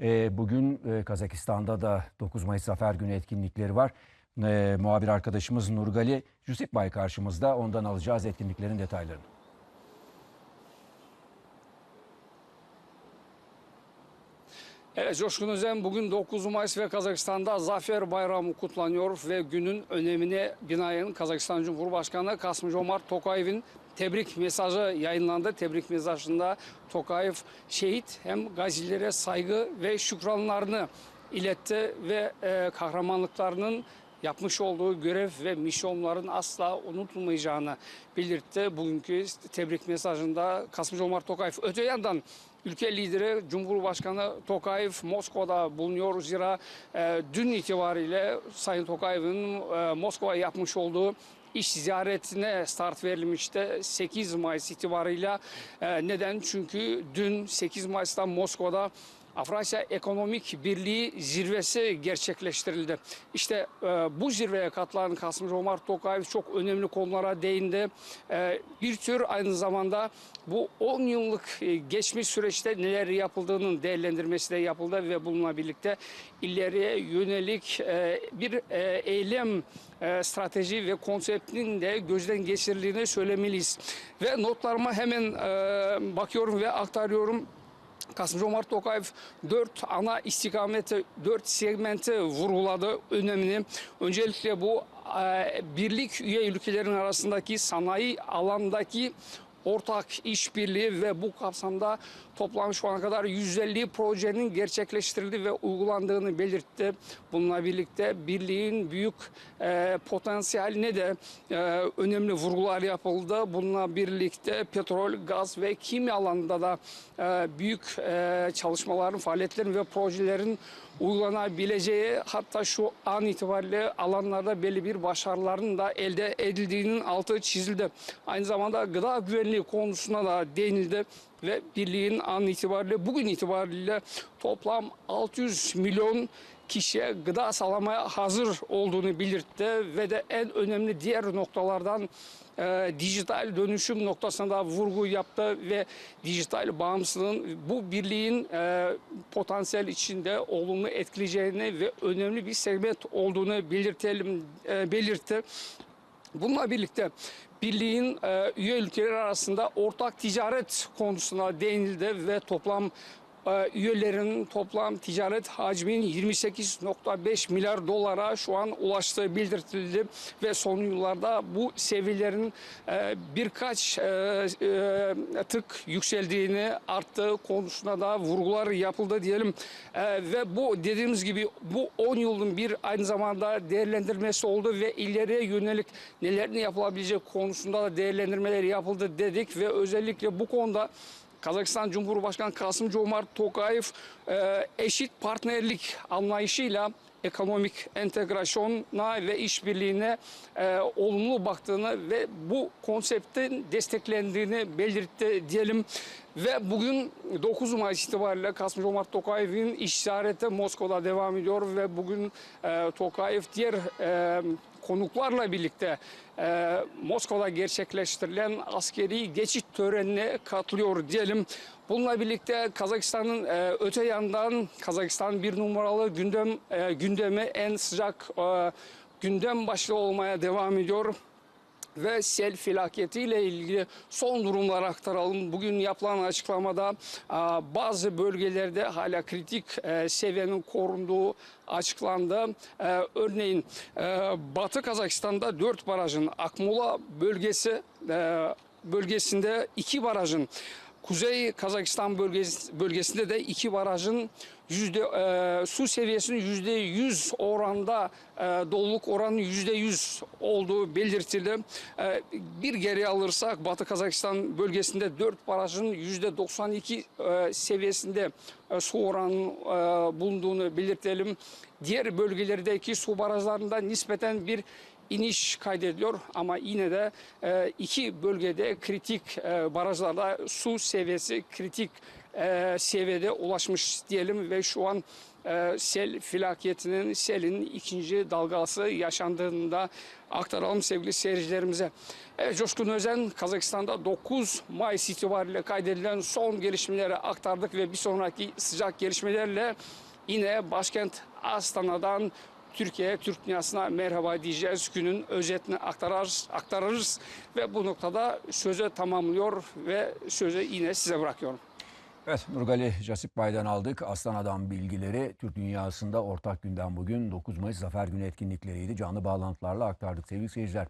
E, bugün e, Kazakistan'da da 9 Mayıs Zafer Günü etkinlikleri var. E, muhabir arkadaşımız Nurgali Bay karşımızda. Ondan alacağız etkinliklerin detaylarını. Evet Coşkun Özen bugün 9 Mayıs ve Kazakistan'da Zafer Bayramı kutlanıyor ve günün önemine binaen Kazakistan Cumhurbaşkanı Kasım Jomart Tokayev'in tebrik mesajı yayınlandı. Tebrik mesajında Tokayev şehit hem gazilere saygı ve şükranlarını iletti ve e, kahramanlıklarının yapmış olduğu görev ve misyonların asla unutulmayacağını belirtti. Bugünkü tebrik mesajında Kasım Jomart Tokayev. Öte yandan ülke lideri Cumhurbaşkanı Tokayev Moskova'da bulunuyor. Zira e, dün itibariyle Sayın Tokayev'in e, Moskova'ya yapmış olduğu iş ziyaretine start verilmişti 8 Mayıs itibarıyla. E, neden? Çünkü dün 8 Mayıs'ta Moskova'da Avrasya Ekonomik Birliği zirvesi gerçekleştirildi. İşte e, bu zirveye katılan Kasım Jomart Tokayev çok önemli konulara değindi. E, bir tür aynı zamanda bu 10 yıllık e, geçmiş süreçte neler yapıldığının değerlendirmesi de yapıldı ve bununla birlikte ileriye yönelik e, bir e, eylem e, strateji ve konseptinin de gözden geçirildiğini söylemeliyiz. Ve notlarıma hemen e, bakıyorum ve aktarıyorum. Kasım Jomart Tokayev dört ana istikameti, dört segmenti vurguladı önemli. Öncelikle bu e, birlik üye ülkelerin arasındaki sanayi alandaki ortak işbirliği ve bu kapsamda toplam şu ana kadar 150 projenin gerçekleştirildiği ve uygulandığını belirtti. Bununla birlikte birliğin büyük e, potansiyeline de e, önemli vurgular yapıldı. Bununla birlikte petrol, gaz ve kimya alanında da e, büyük e, çalışmaların, faaliyetlerin ve projelerin uygulanabileceği hatta şu an itibariyle alanlarda belli bir başarıların da elde edildiğinin altı çizildi. Aynı zamanda gıda güvenliği konusuna da değinildi ve birliğin an itibariyle bugün itibariyle toplam 600 milyon kişiye gıda sağlamaya hazır olduğunu belirtti ve de en önemli diğer noktalardan e, dijital dönüşüm noktasına da vurgu yaptı ve dijital bağımsızlığın bu birliğin e, potansiyel içinde olumlu etkileyeceğini ve önemli bir segment olduğunu belirtelim e, belirtti. Bununla birlikte birliğin e, üye ülkeler arasında ortak ticaret konusuna değinildi ve toplam e, üyelerin toplam ticaret hacminin 28.5 milyar dolara şu an ulaştığı bildirildi ve son yıllarda bu seviyelerin e, birkaç e, tık yükseldiğini arttığı konusuna da vurgular yapıldı diyelim. Ve bu dediğimiz gibi bu 10 yılın bir aynı zamanda değerlendirmesi oldu ve ileriye yönelik neler ne yapılabilecek konusunda da değerlendirmeler yapıldı dedik ve özellikle bu konuda Kazakistan Cumhurbaşkanı Kasım Jomart Tokayev e, eşit partnerlik anlayışıyla ekonomik entegrasyona ve işbirliğine e, olumlu baktığını ve bu konseptin desteklendiğini belirtti diyelim. Ve bugün 9 Mayıs itibariyle Kasım Jomart Tokayev'in iş ziyareti Moskova'da devam ediyor ve bugün e, Tokayev diğer e, konuklarla birlikte e, Moskova'da gerçekleştirilen askeri geçit törenine katılıyor diyelim. Bununla birlikte Kazakistan'ın e, öte yandan Kazakistan bir numaralı gündem e, gündemi en sıcak e, gündem başlığı olmaya devam ediyor ve sel felaketiyle ilgili son durumları aktaralım. Bugün yapılan açıklamada a, bazı bölgelerde hala kritik e, seviyenin korunduğu açıklandı. E, örneğin e, Batı Kazakistan'da 4 barajın Akmola bölgesi e, bölgesinde 2 barajın Kuzey Kazakistan bölgesi, bölgesinde de iki barajın yüzde e, su seviyesinin yüzde yüz oranda e, doluluk oranının yüzde yüz olduğu belirtildi. E, bir geri alırsak Batı Kazakistan bölgesinde dört barajın yüzde 92 e, seviyesinde e, su oranının e, bulunduğunu belirtelim. Diğer bölgelerdeki su barajlarında nispeten bir iniş kaydediliyor ama yine de e, iki bölgede kritik e, barajlarda su seviyesi kritik e, seviyede ulaşmış diyelim ve şu an e, sel felaketinin, selin ikinci dalgası yaşandığında aktaralım sevgili seyircilerimize. Evet, Coşkun Özen Kazakistan'da 9 Mayıs itibariyle kaydedilen son gelişmeleri aktardık ve bir sonraki sıcak gelişmelerle yine başkent Astana'dan Türkiye, Türk dünyasına merhaba diyeceğiz. Günün özetini aktarırız, aktarırız ve bu noktada sözü tamamlıyor ve sözü yine size bırakıyorum. Evet Nurgali Casip Bay'dan aldık. Astana'dan bilgileri Türk dünyasında ortak gündem bugün 9 Mayıs Zafer Günü etkinlikleriydi. Canlı bağlantılarla aktardık sevgili seyirciler.